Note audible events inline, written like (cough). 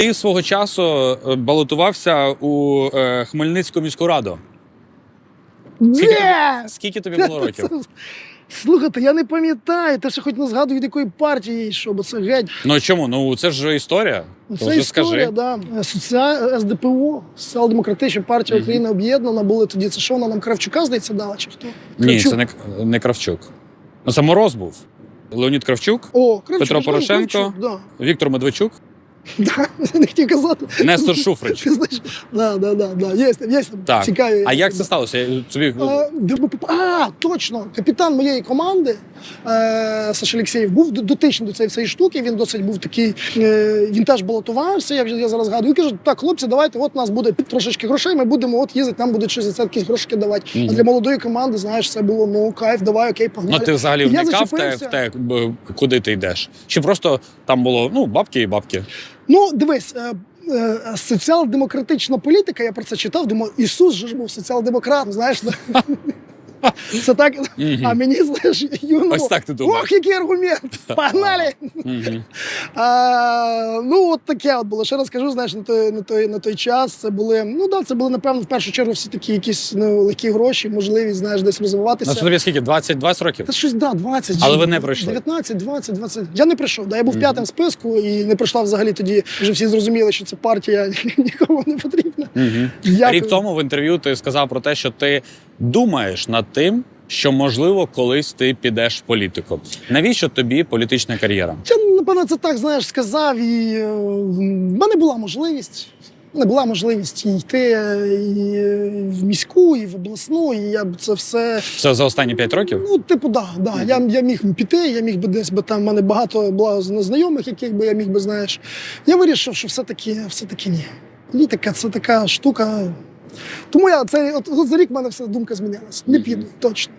Ти свого часу е, балотувався у е, Хмельницьку міську раду. Скільки, Ні! скільки тобі було років? (laughs) Слухайте, я не пам'ятаю, те, що хоч не згадую, від якої партії я йшов, бо це геть. Ну чому? Ну це ж історія. То Це вже історія, скажи. да. Соціа... СДПУ, Соціал-демократична партія Мгм. України об'єднана були тоді. Це що вона нам Кравчука, здається, дала, чи хто? Ні, Кравчук. це не, не Кравчук. Ну це Мороз був. Леонід Кравчук, О, Кравчук, Петро Жан Порошенко. Кравчук, да. Віктор Медведчук, не хотів казати. Нестор Шуфрич. Ти знаєш, да, да, да, да. Є, є Так. цікаві. А як це сталося? Я Тобі А, де ми поп- а, точно. Капітан моєї команди е, Саша Олексєєв був д- дотичний до цієї всієї штуки. Він досить був такий. Е, він теж балотувався. Я, вже- я зараз згадую. Він каже: так, хлопці, давайте, от у нас буде трошечки грошей. Ми будемо от їздити, нам будуть щось за це якісь грошики давати. Мгм. А для молодої команди, знаєш, це було ну кайф, давай, окей, погнали. ну ти взагалі Я вникав в те, зачепився. в те, б- куди ти йдеш? Чи просто там було ну бабки і бабки? Ну, дивись. Е, е, Соціал-демократична політика, я про це читав, думаю, Ісус же ж був соціал-демократ, знаєш. (laughs) Це так, а мені, знаєш, юному, Ось так ти думав. Ох, який аргумент! (laughs) Погнали! А, ну, от таке от було. Ще раз кажу, знаєш, на той, на той, на той час це були, ну да, це були, напевно, в першу чергу всі такі якісь ну, легкі гроші, можливість, знаєш, десь Ну розвиватися. це тобі скільки? 20, 20 років? Та щось, да, 20. Але ви не пройшли? 19, 20, 20. Я не прийшов. Да, я був в списку і не пройшла взагалі тоді. Вже всі зрозуміли, що ця партія (laughs) нікому не потрібна. Рік тому в інтерв'ю ти сказав про те, що ти думаєш над тим, що можливо колись ти підеш в політику. Навіщо тобі політична кар'єра? Я, напевно, це так, знаєш, сказав, і е, в мене була можливість. мене була можливість і йти е, і в міську, і в обласну, і я б це все. Це за останні 5 років? Ну, типу, да, да. Я, я міг піти, я міг би десь би там в мене багато було знайомих, яких би я міг би, знаєш. Я вирішив, що все-таки, все-таки ні. Політика це така штука. Тому я це от, от за рік в мене вся думка змінилася. Не піду, точно.